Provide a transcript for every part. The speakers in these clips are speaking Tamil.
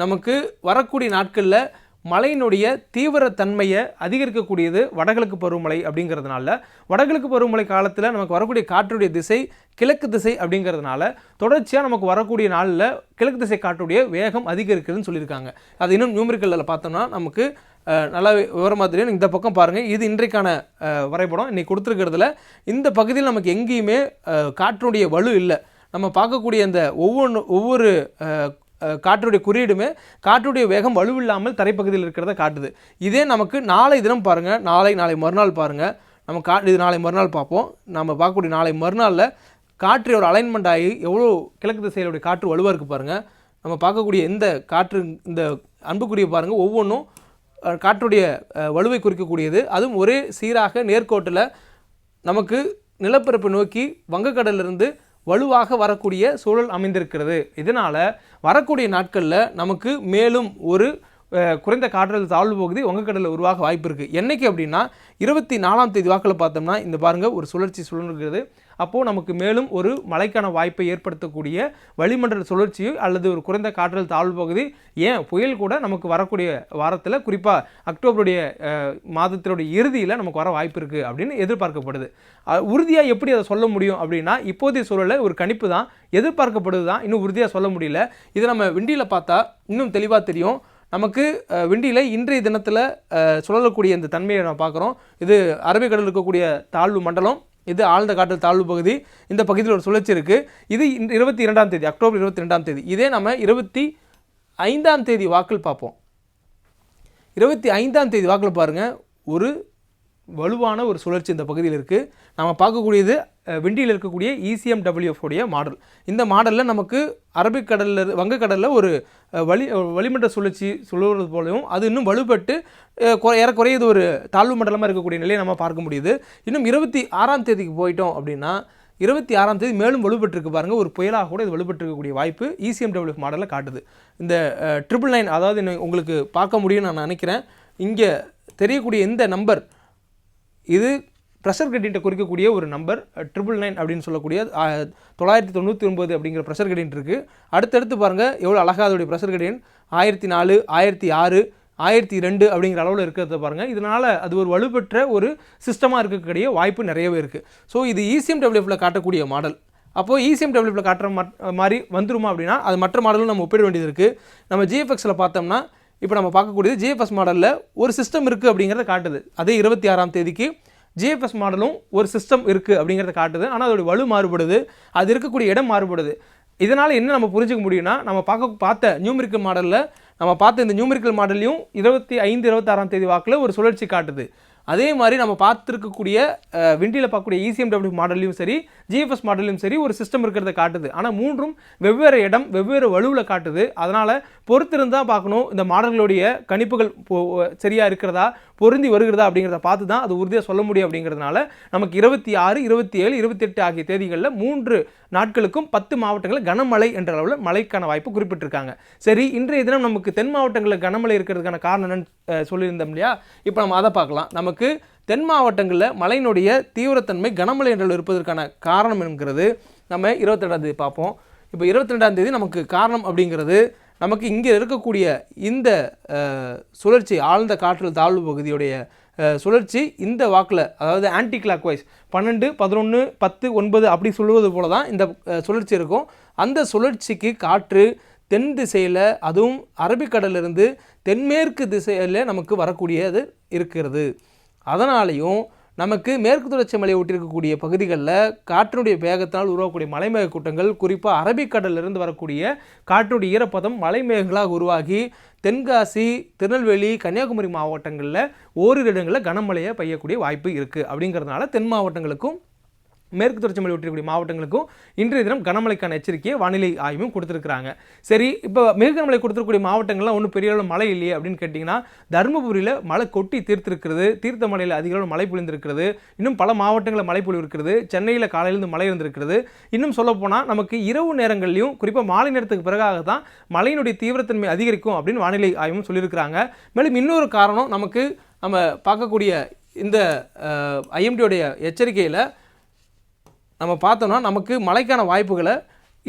நமக்கு வரக்கூடிய நாட்களில் மழையினுடைய தீவிரத்தன்மையை அதிகரிக்கக்கூடியது வடகிழக்கு பருவமழை அப்படிங்கிறதுனால. வடகிழக்கு பருவமழை காலத்தில் நமக்கு வரக்கூடிய காற்றுடைய திசை கிழக்கு திசை அப்படிங்கிறதுனால தொடர்ச்சியாக நமக்கு வரக்கூடிய நாளில் கிழக்கு திசை காற்றுடைய வேகம் அதிகரிக்குதுன்னு சொல்லியிருக்காங்க. அது இன்னும் நியூமரிக்கலில் பார்த்தோம்னா நமக்கு நல்லா விவரமாக தெரியும். இந்த பக்கம் பாருங்கள் இது இன்றைக்கான வரைபடம். இன்றைக்கி கொடுத்துருக்கிறதுல இந்த பகுதியில் நமக்கு எங்கேயுமே காற்றுடைய வலு இல்லை. நம்ம பார்க்கக்கூடிய அந்த ஒவ்வொன்று ஒவ்வொரு காற்றுடைய குறியீடுமே காற்றுடைய வேகம் வலுவில்லாமல் தரைப்பகுதியில் இருக்கிறத காட்டுது. இதே நமக்கு நாளை தினம் பாருங்கள் நாளை நாளை மறுநாள் பாருங்கள் நம்ம கா இது நாளை மறுநாள் பார்ப்போம். நம்ம பார்க்கக்கூடிய நாளை மறுநாளில் காற்று ஒரு அலைன்மெண்ட் ஆகி எவ்வளோ கிழக்கு திசையிலுடைய காற்று வலுவாக இருக்குது பாருங்கள் நம்ம பார்க்கக்கூடிய இந்த காற்று இந்த அன்புக்குரிய பாருங்கள் ஒவ்வொன்றும் காற்றுடைய வலுவை குறிக்கக்கூடியது. அதுவும் ஒரே சீராக நேர்கோட்டில் நமக்கு நிலப்பரப்பு நோக்கி வங்கக்கடலிருந்து வலுவாக வரக்கூடிய சூழல் அமைந்திருக்கிறது. இதனால் வரக்கூடிய நாட்களில் நமக்கு மேலும் ஒரு குறைந்த காற்றழுத்த தாழ்வு பகுதி வங்கக்கடலில் உருவாக வாய்ப்பு இருக்குது என்னைக்கு அப்படின்னா இருபத்தி நாலாம் தேதி வாக்கில் பார்த்தோம்னா இந்த பாருங்கள் ஒரு சுழற்சி சுழன்றுகிறது அப்போது நமக்கு மேலும் ஒரு மழைக்கான வாய்ப்பை ஏற்படுத்தக்கூடிய வளிமண்டல சுழற்சி அல்லது ஒரு குறைந்த காற்றழுத்த தாழ்வு பகுதி ஏன் புயல் கூட நமக்கு வரக்கூடிய வாரத்தில் குறிப்பாக அக்டோபருடைய மாதத்தினுடைய இறுதியில் நமக்கு வர வாய்ப்பு இருக்குது அப்படின்னு எதிர்பார்க்கப்படுது. உறுதியாக எப்படி அதை சொல்ல முடியும் அப்படின்னா இப்போதைய சூழலில் ஒரு கணிப்பு தான். எதிர்பார்க்கப்படுது தான். இன்னும் உறுதியாக சொல்ல முடியல. இதை நம்ம விண்டியில் பார்த்தா இன்னும் தெளிவாக தெரியும். நமக்கு விண்டியில் இன்றைய தினத்தில் சுழலக்கூடிய இந்த தன்மையை நம்ம பார்க்குறோம். இது அரபிக்கடலில் இருக்கக்கூடிய தாழ்வு மண்டலம். இது ஆழ்ந்த காற்று தாழ்வு பகுதி. இந்த பகுதியில் ஒரு சுழற்சி இருக்குது இது இருபத்தி இரண்டாம் தேதி அக்டோபர் இருபத்தி ரெண்டாம் தேதி. இதே நம்ம இருபத்தி ஐந்தாம் தேதி வாக்கில் பார்ப்போம். இருபத்தி ஐந்தாம் தேதி வாக்கில் பாருங்கள் ஒரு வலுவான ஒரு சுழற்சி இந்த பகுதியில் இருக்குது நம்ம பார்க்கக்கூடியது விண்டியில் இருக்கக்கூடிய இசிஎம்டபிள்யூஎஃப் உடைய மாடல் இந்த மாடலில் நமக்கு அரபிக்கடலில் வங்கக்கடலில் ஒரு அஹ், வளி சுழற்சி சுழறது போலவும் அது இன்னும் வலுப்பட்டு குறை- ஏறக்குறைய இது ஒரு தாழ்வு மண்டலமாக இருக்கக்கூடிய நிலையை நம்ம பார்க்க முடியுது. இன்னும் இருபத்தி ஆறாம் தேதிக்கு போயிட்டோம் அப்படின்னா இருபத்தி ஆறாம் தேதி மேலும் வலுப்பட்டுருக்கு பாருங்கள் ஒரு புயலாக கூட இது வலுப்பட்டுருக்கக்கூடிய வாய்ப்பு இசிஎம்டபிள்யூஎஃப் மாடலில் காட்டுது. இந்த ட்ரிபிள் நைன் அதாவது உங்களுக்கு பார்க்க முடியும்னு நான் நினைக்கிறேன். இங்கே தெரியக்கூடிய இந்த நம்பர் இது ப்ரெஷர் கிரேடியண்ட்டை குறிக்கக்கூடிய ஒரு நம்பர் ட்ரிபிள் நைன் அப்படின்னு சொல்லக்கூடிய தொள்ளாயிரத்தி தொண்ணூற்றி ஒன்பது அப்படிங்கிற ப்ரெஷர் கிரேடியன்ட் இருக்குது அடுத்தடுத்து பாருங்கள் எவ்வளோ அழகாக அதோடைய ப்ரெஷர் கிரேடியன்ட் ஆயிரத்தி நாலு ஆயிரத்தி ஆறு ஆயிரத்தி ரெண்டு அப்படிங்கிற அளவில் இருக்கிறத பாருங்கள் இதனால் அது ஒரு வலுப்பெற்ற ஒரு சிஸ்டமாக இருக்கக்கூடிய வாய்ப்பு நிறையவே இருக்குது ஸோ இது ECMWF-ல காட்டக்கூடிய மாடல் அப்போது ECMWF-ல காட்டுற மாதிரி வந்துருமா அப்படின்னா அது மற்ற மாடலும் நம்ம ஒப்பிட வேண்டியது இருக்குது நம்ம ஜிஎஃப்எக்ஸில் பார்த்தோம்னா இப்போ நம்ம பார்க்கக்கூடியது ஜிஎஃப்எஸ் மாடலில் ஒரு சிஸ்டம் இருக்குது அப்படிங்கிறத காட்டுது. அதே இருபத்தி ஆறாம் தேதிக்கு ஜிஎஃப்எஸ் மாடலும் ஒரு சிஸ்டம் இருக்குது அப்படிங்கிறத காட்டுது. ஆனால் அதோடய வலு மாறுபடுது. அது இருக்கக்கூடிய இடம் மாறுபடுது. இதனால் என்ன நம்ம புரிஞ்சுக்க முடியும்னா நம்ம பார்க்க பார்த்த நியூமெரிக்கல் மாடலில் நம்ம பார்த்த இந்த நியூமெரிக்கல் மாடல்லையும் இருபத்தி ஐந்து இருபத்தாறாம் தேதி வாக்கில் ஒரு சுழற்சி காட்டுது. அதே மாதிரி நம்ம பார்த்துருக்கக்கூடிய விண்டியில் பார்க்கக்கூடிய இசிஎம்டபிள்யூ மாடல்லையும் சரி ஜிஎஃப்எஸ் மாடல்லையும் சரி ஒரு சிஸ்டம் இருக்கிறத காட்டுது. ஆனால் மூன்றும் வெவ்வேறு இடம் வெவ்வேறு வலுவில் காட்டுது. அதனால் பொறுத்திருந்தால் பார்க்கணும் இந்த மாடல்களுடைய கணிப்புகள் போ- இருக்கிறதா பொருந்தி வருகிறதா அப்படிங்கிறத பார்த்து தான் அது உறுதியாக சொல்ல முடியும் அப்படிங்கிறதுனால நமக்கு இருபத்தி ஆறு இருபத்தி ஏழு இருபத்தெட்டு ஆகிய தேதிகளில் மூன்று நாட்களுக்கும் பத்து மாவட்டங்களில் கனமழை என்ற அளவில் மழைக்கான வாய்ப்பு குறிப்பிட்டிருக்காங்க. சரி இன்றைய தினம் நமக்கு தென் மாவட்டங்களில் கனமழை இருக்கிறதுக்கான காரணம் என்னன்னு சொல்லியிருந்தோம் இல்லையா? இப்போ நம்ம அதை பார்க்கலாம். நமக்கு நமக்கு தென் மாவட்டங்களில் மழையினுடைய தீவிரத்தன்மை கனமழை என்ற இருப்பதற்கான காரணம் என்கிறது. நம்ம இருபத்தெட்டாம் தேதி பார்ப்போம். இப்போ இருபத்தி ரெண்டாம் தேதி நமக்கு காரணம் அப்படிங்கிறது நமக்கு இங்கே இருக்கக்கூடிய இந்த சுழற்சி ஆழ்ந்த காற்றல் தாழ்வு பகுதியுடைய சுழற்சி இந்த வாக்கில் அதாவது ஆன்டி கிளாக் வைஸ் பன்னெண்டு பதினொன்று பத்து ஒன்பது அப்படி சொல்லுவது போல தான் இந்த சுழற்சி இருக்கும். அந்த சுழற்சிக்கு காற்று தென் திசையில் அதுவும் அரபிக்கடலிருந்து தென்மேற்கு திசையில் நமக்கு வரக்கூடியது இருக்கிறது. அதனாலையும் நமக்கு மேற்கு தொடர்ச்சி மலையை ஒட்டியிருக்கக்கூடிய பகுதிகளில் காற்றினுடைய வேகத்தினால் உருவாகக்கூடிய மலைமேக கூட்டங்கள் குறிப்பாக அரபிக்கடலிலிருந்து வரக்கூடிய காற்றுடைய ஈரப்பதம் மலைமேகங்களாக உருவாகி தென்காசி திருநெல்வேலி கன்னியாகுமரி மாவட்டங்களில் ஓரிரு இடங்களில் கனமழையை பெய்யக்கூடிய வாய்ப்பு இருக்குது அப்படிங்கிறதுனால தென் மாவட்டங்களுக்கும் மேற்கு தொடர்ச்சி மலை ஒட்டியிருக்கக்கூடிய மாவட்டங்களுக்கும் இன்றைய தினம் கனமழைக்கான எச்சரிக்கையை வானிலை ஆய்வும் கொடுத்துருக்குறாங்க. சரி இப்போ மிக கனமழை கொடுத்துருக்கக்கூடிய மாவட்டங்கள்லாம் ஒன்றும் பெரிய அளவு மழை இல்லையே அப்படின்னு கேட்டிங்கன்னா தருமபுரியில் மழை கொட்டி தீர்த்திருக்கிறது தீர்த்த மலையில் அதிக அளவு மழை பொழிந்திருக்கிறது இன்னும் பல மாவட்டங்களில் மழை பொழிவு இருக்கிறது சென்னையில் காலையிலேருந்து மழை இருந்திருக்கிறது. இன்னும் சொல்லப்போனால் நமக்கு இரவு நேரங்கள்லையும் குறிப்பாக மாலை நேரத்துக்கு பிறகாக தான் மழையினுடைய தீவிரத்தன்மை அதிகரிக்கும் அப்படின்னு வானிலை ஆய்வும் சொல்லியிருக்கிறாங்க. மேலும் இன்னொரு காரணம் நமக்கு நம்ம பார்க்கக்கூடிய இந்த ஐஎம்டியோடைய எச்சரிக்கையில் நம்ம பார்த்தோம்னா நமக்கு மழைக்கான வாய்ப்புகளை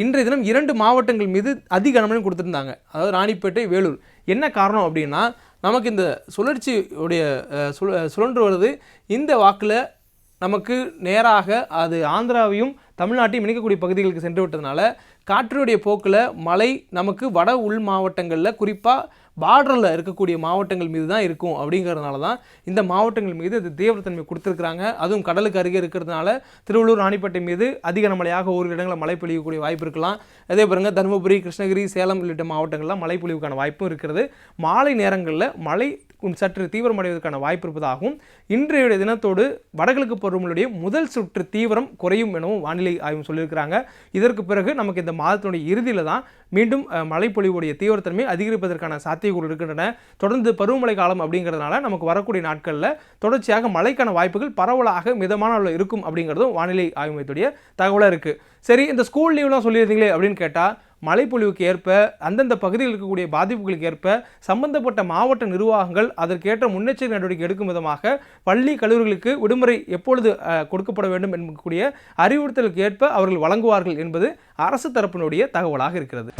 இன்றைய தினம் இரண்டு மாவட்டங்கள் மீது அதிக கனமழை கொடுத்துருந்தாங்க. அதாவது ராணிப்பேட்டை வேலூர். என்ன காரணம் அப்படின்னா நமக்கு இந்த சுழற்சியுடைய சுழ சுழன்று வருது. இந்த வாக்கில் நமக்கு நேராக அது ஆந்திராவையும் தமிழ்நாட்டையும் இணைக்கக்கூடிய பகுதிகளுக்கு சென்று விட்டதுனால காற்றினுடைய போக்கில் மழை நமக்கு வட உள் மாவட்டங்களில் குறிப்பாக பார்டரில் இருக்கக்கூடிய மாவட்டங்கள் மீது தான் இருக்கும் அப்படிங்கிறதுனால தான் இந்த மாவட்டங்கள் மீது இது தீவிரத்தன்மை கொடுத்துருக்குறாங்க. அதுவும் கடலுக்கு அருகே இருக்கிறதுனால திருவள்ளூர் ராணிப்பேட்டை மீது அதிக மழையாக ஒரு இடங்களில் மழை பொழியக்கூடிய வாய்ப்பு இருக்கலாம். அதே பாருங்க தருமபுரி கிருஷ்ணகிரி சேலம் உள்ளிட்ட மாவட்டங்களில் மழை பொழிவுக்கான வாய்ப்பும் இருக்கிறது. மாலை நேரங்களில் மழை சற்று தீவிரமடைவதற்கான வாய்ப்பு இருப்பதாகவும் இன்றைய தினத்தோடு வடகிழக்கு பருவமழையுடைய முதல் சுற்று தீவிரம் குறையும் எனவும் வானிலை ஆய்வு சொல்லியிருக்கிறாங்க. இதற்கு பிறகு நமக்கு இந்த மாதத்தினுடைய இறுதியில் தான் மீண்டும் மழைப்பொழிவுடைய தீவிரத்தன்மை அதிகரிப்பதற்கான சாத்தியக்கூறு இருக்கின்றன. தொடர்ந்து பருவமழை காலம் அப்படிங்கிறதுனால நமக்கு வரக்கூடிய நாட்களில் தொடர்ச்சியாக மழைக்கான வாய்ப்புகள் பரவலாக மிதமான அளவில் இருக்கும் அப்படிங்கிறதும் வானிலை ஆய்வு மையத்துடைய தகவலாக இருக்குது சரி இந்த ஸ்கூல் லீவ்லாம் சொல்லியிருந்தீங்களே அப்படின்னு கேட்டால் மழைப்பொழிவுக்கு ஏற்ப அந்தந்த பகுதியில் இருக்கக்கூடிய பாதிப்புகளுக்கு ஏற்ப சம்பந்தப்பட்ட மாவட்ட நிர்வாகங்கள் அதற்கேற்ற முன்னெச்சரிக்கை நடவடிக்கை எடுக்கும் விதமாக பள்ளி கல்லூரிகளுக்கு விடுமுறை எப்பொழுது கொடுக்கப்பட வேண்டும் என்பக்கூடிய அறிவுறுத்தலுக்கு ஏற்ப அவர்கள் வழங்குவார்கள் என்பது அரசு தரப்பினுடைய தகவலாக இருக்கிறது.